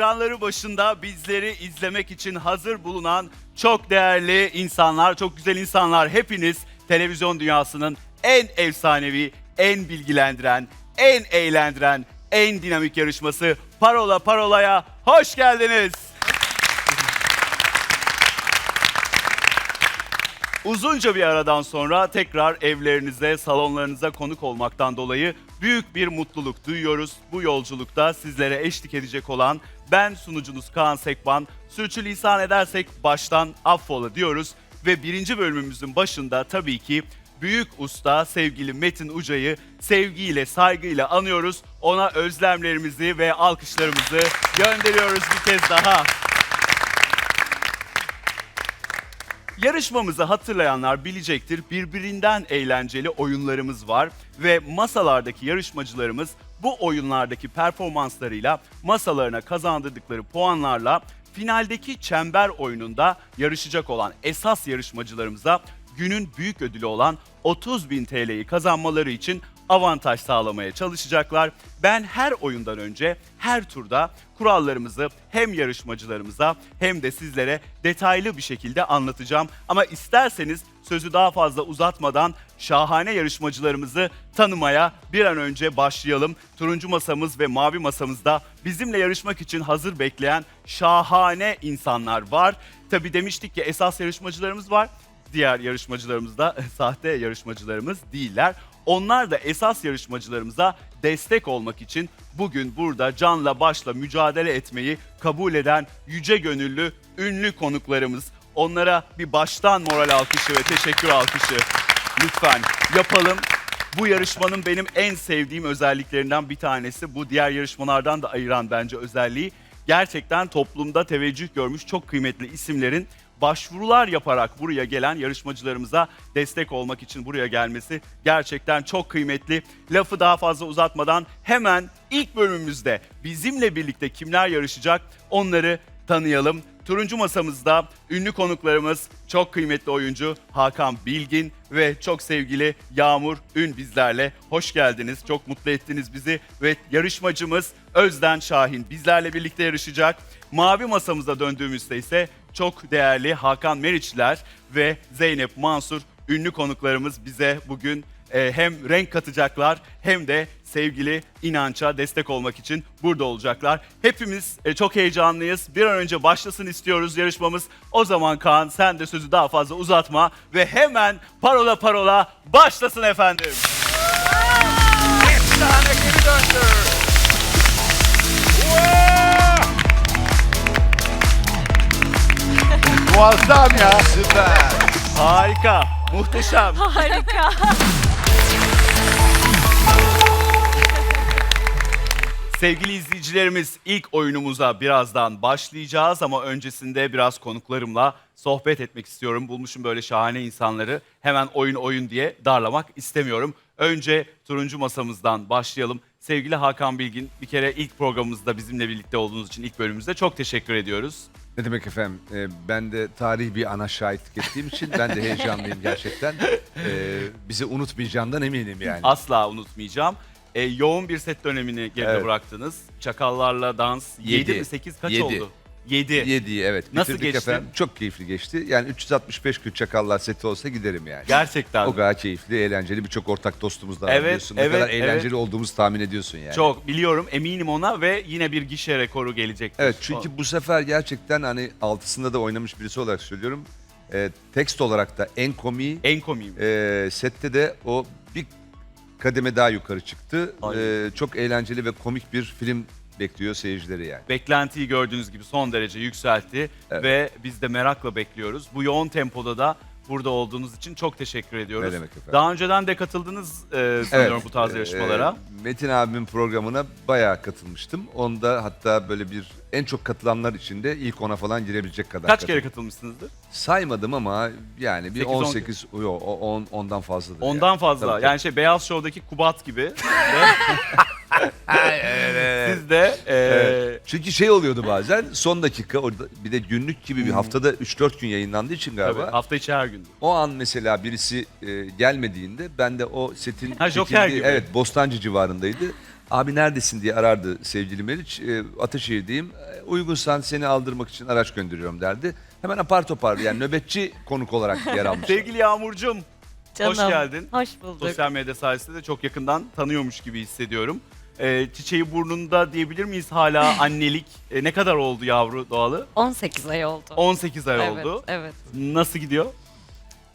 ekranları başında bizleri izlemek için hazır bulunan çok değerli insanlar, çok güzel insanlar. Hepiniz televizyon dünyasının en efsanevi, en bilgilendiren, en eğlendiren, en dinamik yarışması Parola Parola'ya hoş geldiniz. Uzunca bir aradan sonra tekrar evlerinize, salonlarınıza konuk olmaktan dolayı büyük bir mutluluk duyuyoruz. Bu yolculukta sizlere eşlik edecek olan ben sunucunuz Kaan Sekban. Sürçülisan edersek baştan affola diyoruz. Ve birinci bölümümüzün başında tabii ki büyük usta sevgili Metin Uca'yı sevgiyle, saygıyla anıyoruz. Ona özlemlerimizi ve alkışlarımızı gönderiyoruz bir kez daha. Yarışmamızı hatırlayanlar bilecektir. Birbirinden eğlenceli oyunlarımız var ve masalardaki yarışmacılarımız bu oyunlardaki performanslarıyla masalarına kazandırdıkları puanlarla finaldeki çember oyununda yarışacak olan esas yarışmacılarımıza günün büyük ödülü olan 30 bin TL'yi kazanmaları için avantaj sağlamaya çalışacaklar. Ben her oyundan önce her turda kurallarımızı hem yarışmacılarımıza hem de sizlere detaylı bir şekilde anlatacağım. Ama isterseniz sözü daha fazla uzatmadan şahane yarışmacılarımızı tanımaya bir an önce başlayalım. Turuncu masamız ve mavi masamızda bizimle yarışmak için hazır bekleyen şahane insanlar var. Tabii demiştik ki esas yarışmacılarımız var diğer yarışmacılarımız da sahte yarışmacılarımız değiller. Onlar da esas yarışmacılarımıza destek olmak için bugün burada canla başla mücadele etmeyi kabul eden yüce gönüllü ünlü konuklarımız. Onlara bir baştan moral alkışı ve teşekkür alkışı lütfen yapalım. Bu yarışmanın benim en sevdiğim özelliklerinden bir tanesi. Bu diğer yarışmalardan da ayıran bence özelliği. Gerçekten toplumda teveccüh görmüş çok kıymetli isimlerin başvurular yaparak buraya gelen yarışmacılarımıza destek olmak için buraya gelmesi gerçekten çok kıymetli. Lafı daha fazla uzatmadan hemen ilk bölümümüzde bizimle birlikte kimler yarışacak onları tanıyalım. Turuncu masamızda ünlü konuklarımız çok kıymetli oyuncu Hakan Bilgin ve çok sevgili Yağmur Ün bizlerle. Hoş geldiniz. Çok mutlu ettiniz bizi ve yarışmacımız Özden Şahin bizlerle birlikte yarışacak. Mavi masamıza döndüğümüzde ise çok değerli Hakan Meriçler ve Zeynep Mansur ünlü konuklarımız bize bugün e, hem renk katacaklar hem de sevgili inança destek olmak için burada olacaklar. Hepimiz e, çok heyecanlıyız. Bir an önce başlasın istiyoruz yarışmamız. O zaman Kaan sen de sözü daha fazla uzatma ve hemen parola parola başlasın efendim. Efsane geri döndü. Muazzam ya. Süper. Harika, muhteşem. Harika. Sevgili izleyicilerimiz ilk oyunumuza birazdan başlayacağız ama öncesinde biraz konuklarımla sohbet etmek istiyorum. Bulmuşum böyle şahane insanları. Hemen oyun oyun diye darlamak istemiyorum. Önce turuncu masamızdan başlayalım. Sevgili Hakan Bilgin bir kere ilk programımızda bizimle birlikte olduğunuz için ilk bölümümüzde çok teşekkür ediyoruz. Ne demek efendim? Ee, ben de tarihi bir ana şahitlik ettiğim için ben de heyecanlıyım gerçekten. Ee, bizi unutmayacağından eminim yani. Asla unutmayacağım. Ee, yoğun bir set dönemini geride Evet. bıraktınız. Çakallarla dans 7 Yedi. mi 8 kaç Yedi. oldu? 7. 7'yi evet. Nasıl bitirdik geçti? Efendim. Çok keyifli geçti. Yani 365 gün Çakallar seti olsa giderim yani. Gerçekten. O kadar keyifli, eğlenceli. Birçok ortak dostumuz da Evet, biliyorsun. Ne evet, kadar eğlenceli evet. olduğumuzu tahmin ediyorsun yani. Çok biliyorum eminim ona ve yine bir gişe rekoru gelecektir. Evet çünkü bu sefer gerçekten hani altısında da oynamış birisi olarak söylüyorum. Ee, tekst olarak da en komiği, en komiyim. Ee, sette de o bir kademe daha yukarı çıktı. Aynen. Ee, çok eğlenceli ve komik bir film bekliyor seyircileri yani. Beklentiyi gördüğünüz gibi son derece yükseltti Evet. ve biz de merakla bekliyoruz. Bu yoğun tempoda da burada olduğunuz için çok teşekkür ediyoruz. Ne demek efendim. Daha önceden de katıldınız e, sanıyorum bu tarz Ee, yarışmalara. Metin abimin programına bayağı katılmıştım. Onda hatta böyle bir en çok katılanlar içinde ilk ona falan girebilecek kadar. Kaç katıldım. kere katılmışsınızdır? Saymadım ama yani bir 8-10 18 yok 10 ondan fazladır. Ondan yani. fazla. Tabii, Yani şey Beyaz Show'daki Kubat gibi. De e, Evet. Çünkü şey oluyordu bazen son dakika orada bir de günlük gibi bir haftada 3-4 gün yayınlandığı için galiba. tabii, hafta içi her gün. O an mesela birisi e, gelmediğinde ben de o setin Ha, Joker çekildiği- gibi. evet Bostancı civarındaydı. Abi neredesin diye arardı sevgili Meriç. E, Ataşehir'deyim. E, uygunsan seni aldırmak için araç gönderiyorum derdi. Hemen apar topar yani nöbetçi konuk olarak yer almış. Sevgili Yağmurcuğum, Canım. Hoş geldin. Hoş bulduk. sosyal medya sayesinde de çok yakından tanıyormuş gibi hissediyorum. E, çiçeği burnunda diyebilir miyiz hala annelik? E, ne kadar oldu yavru doğalı? 18 ay oldu. 18 ay evet, oldu. Evet. Nasıl gidiyor?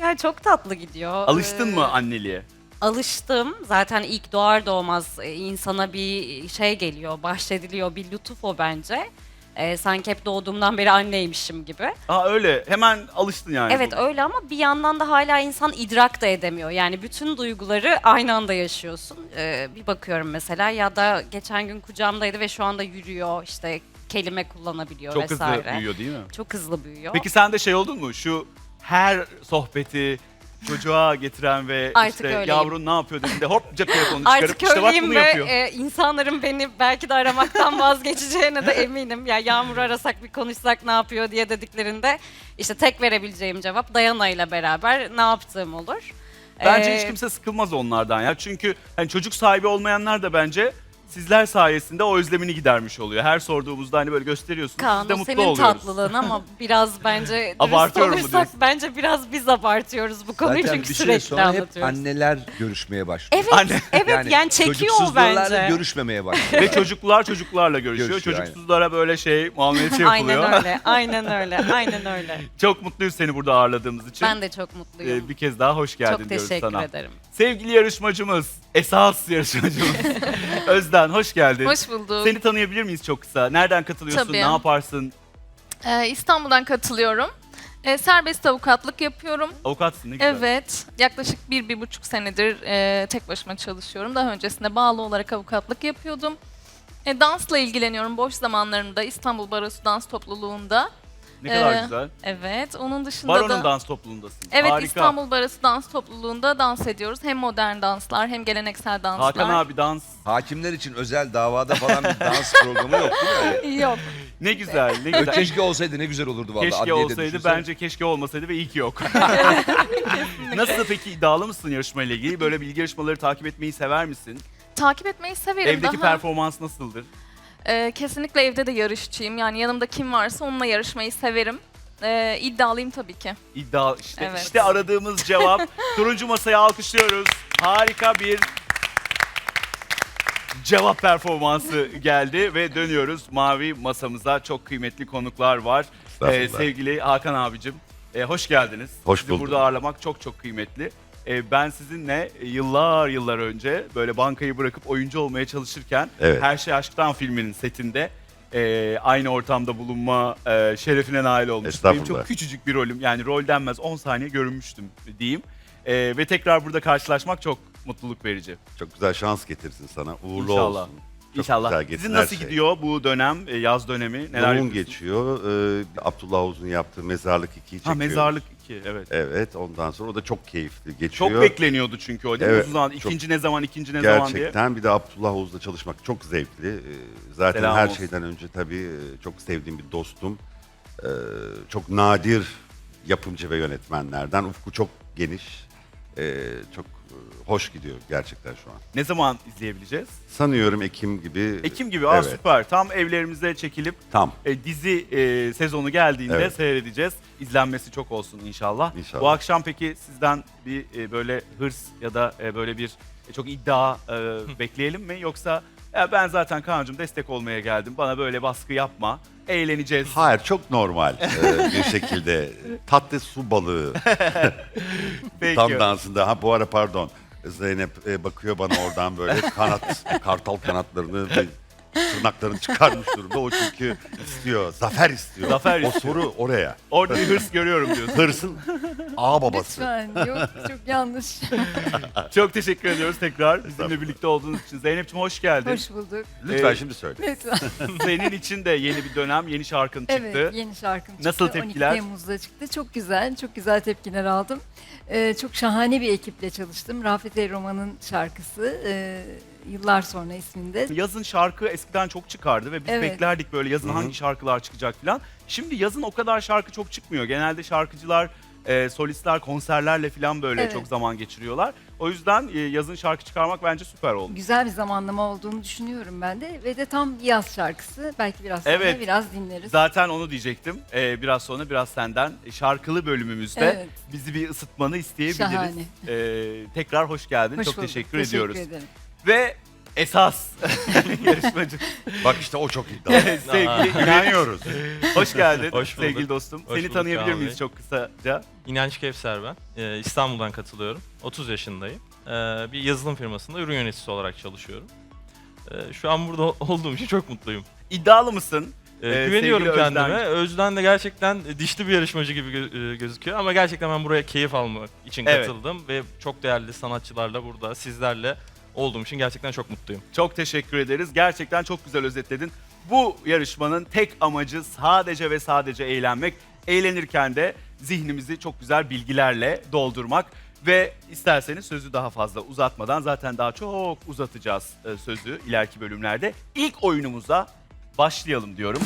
Ya çok tatlı gidiyor. Alıştın Ee, mı anneliğe? Alıştım. Zaten ilk doğar doğmaz e, insana bir şey geliyor, bahşediliyor. Bir lütuf o bence. Ee, sanki hep doğduğumdan beri anneymişim gibi. Aa öyle. Hemen alıştın yani. Evet buna. öyle ama bir yandan da hala insan idrak da edemiyor. Yani bütün duyguları aynı anda yaşıyorsun. Ee, bir bakıyorum mesela ya da geçen gün kucağımdaydı ve şu anda yürüyor işte kelime kullanabiliyor Çok vesaire. hızlı büyüyor değil mi? Çok hızlı büyüyor. Peki sen de şey oldun mu? Şu her sohbeti çocuğa getiren ve Artık işte öyleyim. yavrun ne yapıyor dediğinde hop cep telefonunu çıkarıp Artık işte bak öyleyim bunu ve yapıyor. e, insanların beni belki de aramaktan vazgeçeceğine de eminim. Ya Yağmur arasak bir konuşsak ne yapıyor diye dediklerinde işte tek verebileceğim cevap Dayana ile beraber ne yaptığım olur. Bence Ee, hiç kimse sıkılmaz onlardan ya. Çünkü hani çocuk sahibi olmayanlar da bence sizler sayesinde o özlemini gidermiş oluyor. Her sorduğumuzda hani böyle gösteriyorsunuz. Kaan biz de o mutlu senin oluyoruz. tatlılığın ama biraz bence dürüst Abartıyorum mu olursak diyorsun? bence biraz biz abartıyoruz bu konuyu Zaten çünkü bir süre sürekli sonra hep anlatıyoruz. anneler görüşmeye başlıyor. Evet, Anne- evet yani, çekiyor o çocuksuzlarla bence. görüşmemeye başlıyor. Ve çocuklar çocuklarla görüşüyor. Görüşüyor, aynen. Çocuksuzlara böyle şey muamelesi yapılıyor. Aynen öyle, aynen öyle, aynen öyle. Çok mutluyuz seni burada ağırladığımız için. Ben de çok mutluyum. Ee, bir kez daha hoş geldin çok diyoruz teşekkür sana. ederim. Sevgili yarışmacımız, esas yarışmacımız Özden hoş geldin. Hoş bulduk. Seni tanıyabilir miyiz çok kısa? Nereden katılıyorsun? Tabii. Ne yaparsın? Ee, İstanbul'dan katılıyorum. Ee, serbest avukatlık yapıyorum. Avukatsın ne güzel. Evet, yaklaşık bir, bir buçuk senedir e, tek başıma çalışıyorum. Daha öncesinde bağlı olarak avukatlık yapıyordum. E, dansla ilgileniyorum boş zamanlarımda İstanbul Barosu Dans Topluluğu'nda. Ne kadar Ee, güzel. Evet, onun dışında Baron'un da... dans topluluğundasın. Evet, Harika. İstanbul Barosu Dans Topluluğu'nda dans ediyoruz. Hem modern danslar hem geleneksel danslar. Hakan abi dans. Hakimler için özel davada falan bir dans programı yok değil mi? Yok. Ne güzel, ne güzel. Keşke olsaydı ne güzel olurdu vallahi. Keşke Adliyede olsaydı düşünsene. bence keşke olmasaydı ve iyi ki yok. Nasıl peki iddialı mısın yarışmayla ilgili? Böyle bilgi yarışmaları takip etmeyi sever misin? Takip etmeyi severim. Evdeki Daha... performans nasıldır? Ee, kesinlikle evde de yarışçıyım. Yani yanımda kim varsa onunla yarışmayı severim. Ee, iddialıyım tabii ki. İddia işte Evet. işte aradığımız cevap. Turuncu masayı alkışlıyoruz. Harika bir cevap performansı geldi ve dönüyoruz mavi masamıza. Çok kıymetli konuklar var. Estağfurullah. Ee, sevgili Hakan abicim, e, hoş geldiniz. Hoş Sizi bulduk. burada ağırlamak çok çok kıymetli. E, ben sizinle yıllar yıllar önce böyle bankayı bırakıp oyuncu olmaya çalışırken Evet. Her Şey Aşk'tan filminin setinde e, aynı ortamda bulunma e, şerefine nail olmuştum. Benim Estağfurullah. çok küçücük bir rolüm yani rol denmez 10 saniye görünmüştüm diyeyim. E, ve tekrar burada karşılaşmak çok mutluluk verici. Çok güzel şans getirsin sana. Uğurlu İnşallah. olsun. İnşallah. güzel Sizin nasıl şey. gidiyor bu dönem, e, yaz dönemi? Neler Yoğun yapıyorsunuz? geçiyor. Ee, Abdullah Uzun yaptığı Mezarlık 2'yi Ha çekiyoruz. Mezarlık 2 evet. Evet ondan sonra o da çok keyifli geçiyor. Çok bekleniyordu çünkü o değil mi? Evet, Uzun zaman çok. ikinci ne zaman, ikinci ne zaman diye. Gerçekten bir de Abdullah Uzun'la çalışmak çok zevkli. Ee, Zaten Selam her olsun. şeyden önce tabii e, çok sevdiğim bir dostum. Ee, Çok nadir yapımcı ve yönetmenlerden. Ufku çok geniş. Ee, Çok e, hoş gidiyor gerçekten şu an. Ne zaman izleyebileceğiz? Sanıyorum Ekim gibi. Ekim gibi. Aa, Evet. süper. Tam evlerimize çekilip Tam. e, dizi e, sezonu geldiğinde Evet. seyredeceğiz. İzlenmesi çok olsun inşallah. İnşallah. Bu akşam peki sizden bir e, böyle hırs ya da e, böyle bir e, çok iddia e, bekleyelim mi? Yoksa ya ben zaten Kaan'cığım destek olmaya geldim. Bana böyle baskı yapma. Eğleneceğiz. Hayır çok normal e, bir şekilde. Tatlı su balığı Peki. tam dansında. Ha bu ara pardon. Zeynep e, bakıyor bana oradan böyle kanat, kartal kanatlarını ve tırnaklarını çıkarmış durumda. O çünkü istiyor, zafer istiyor. Zafer o istiyor. soru oraya. Orada bir hırs görüyorum diyorsun. Hırsın ağ babası. Lütfen yok çok yanlış. Çok teşekkür ediyoruz tekrar bizimle Estağfurullah. birlikte olduğunuz için. Zeynep'ciğim hoş geldin. Hoş bulduk. Lütfen Ee, şimdi söyle. Lütfen. Senin için de yeni bir dönem, yeni şarkın çıktı. Evet yeni şarkım çıktı. Nasıl tepkiler? 12 Temmuz'da çıktı. Çok güzel, çok güzel tepkiler aldım. Ee, çok şahane bir ekiple çalıştım. Rafet El Roman'ın şarkısı. Ee, Yıllar sonra isminde. Yazın şarkı eskiden çok çıkardı ve biz Evet. beklerdik böyle yazın hangi şarkılar çıkacak falan. Şimdi yazın o kadar şarkı çok çıkmıyor. Genelde şarkıcılar, e, solistler konserlerle falan böyle Evet. çok zaman geçiriyorlar. O yüzden e, yazın şarkı çıkarmak bence süper oldu. Güzel bir zamanlama olduğunu düşünüyorum ben de. Ve de tam yaz şarkısı. Belki biraz sonra Evet. biraz dinleriz. Zaten onu diyecektim. E, biraz sonra biraz senden şarkılı bölümümüzde Evet. bizi bir ısıtmanı isteyebiliriz. Şahane. E, tekrar hoş geldin. Hoş çok bulduk. teşekkür, ediyoruz. ederim. Ve esas yarışmacı Bak işte o çok iddialı. sevgili İnanıyoruz. Hoş geldin Hoş bulduk. sevgili dostum. Hoş Seni bulduk tanıyabilir Kaan miyiz Bey. çok kısaca? İnanç Kevser ben. Ee, İstanbul'dan katılıyorum. 30 yaşındayım. Ee, bir yazılım firmasında ürün yöneticisi olarak çalışıyorum. Ee, şu an burada olduğum için çok mutluyum. İddialı mısın? Ee, Ee, güveniyorum sevgili kendime. Özden. Özden de gerçekten dişli bir yarışmacı gibi gö- e, gözüküyor. Ama gerçekten ben buraya keyif almak için Evet. katıldım. Ve çok değerli sanatçılarla burada, sizlerle olduğum için gerçekten çok mutluyum. Çok teşekkür ederiz. Gerçekten çok güzel özetledin. Bu yarışmanın tek amacı sadece ve sadece eğlenmek. Eğlenirken de zihnimizi çok güzel bilgilerle doldurmak. Ve isterseniz sözü daha fazla uzatmadan zaten daha çok uzatacağız e, sözü ileriki bölümlerde. İlk oyunumuza başlayalım diyorum.